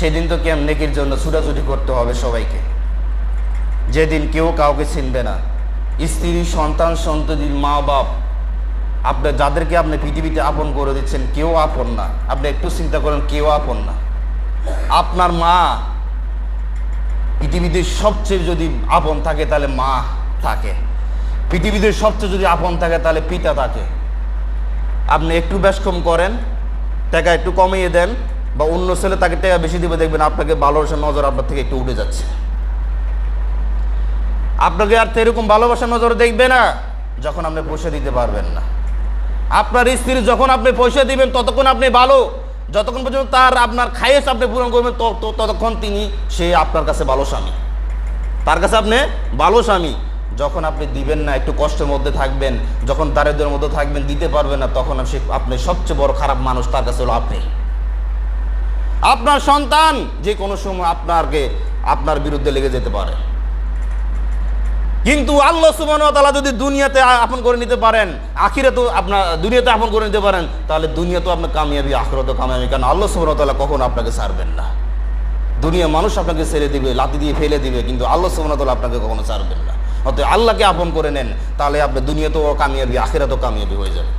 সেদিন তো কেম নেকির জন্য ছুটাছুটি করতে হবে সবাইকে। যেদিন কেউ কাউকে চিনবে না। স্ত্রী, সন্তান, সন্ততির মা বাপ আপনার যাদেরকে আপনি পৃথিবীতে আপন করে দিচ্ছেন, কেউ আপন না। আপনি একটু চিন্তা করেন, কেউ আপন না। আপনার মা পৃথিবীতে সবচেয়ে যদি আপন থাকে, তাহলে মা থাকে। পৃথিবীতে সবচেয়ে যদি আপন থাকে, তাহলে পিতা থাকে। আপনি একটু বেশ করেন, টাকা একটু কমিয়ে দেন বা অন্য ছেলে তাকে টাকা বেশি দিবে, দেখবেন আপনাকে ভালোবাসার নজর আপনার থেকে একটু উঠে যাচ্ছে। আপনাকে আর এরকম ভালোবাসার নজর দেখবে না যখন আপনি পয়সা দিতে পারবেন না। আপনার স্ত্রী যখন আপনি পয়সা দিবেন, ততক্ষণ আপনি ভালো। যতক্ষণ পর্যন্ত তার আপনার খায়েস আপনি পূরণ করবেন তত- তত- ততক্ষণ তিনি, সে আপনার কাছে ভালো স্বামী। তার কাছে আপনি ভালো স্বামী। যখন আপনি দিবেন না, একটু কষ্টের মধ্যে থাকবেন, যখন দারিদ্রের মধ্যে থাকবেন, দিতে পারবেন না, তখন আপনি সবচেয়ে বড় খারাপ মানুষ তার কাছে হলো আপনি। আপনার সন্তান যে কোনো সময় আপনাকে আপনার বিরুদ্ধে লেগে যেতে পারে। কিন্তু আল্লাহ সুবহানাহু ওয়া তাআলা যদি দুনিয়াতে আপন করে নিতে পারেন আখিরে তো আপনার, দুনিয়াতে আপন করে নিতে পারেন, তাহলে দুনিয়া তো আপনার কামিয়াবি আখরত কামিয়াবি। কারণ আল্লাহ সুবহানাহু ওয়া তাআলা কখনো আপনাকে ছাড়বেন না। দুনিয়া মানুষ আপনাকে ছেড়ে দিবে লাতি দিয়ে ফেলে দিবে, কিন্তু আল্লাহ সুবহানাহু ওয়া তাআলা আপনাকে কখনো ছাড়বেন না। অতএব আল্লাহকে আপন করে নেন, তাহলে আপনি দুনিয়াতেও কামিয়াবি, আখিরাতেও কামিয়াবি হয়ে যাবে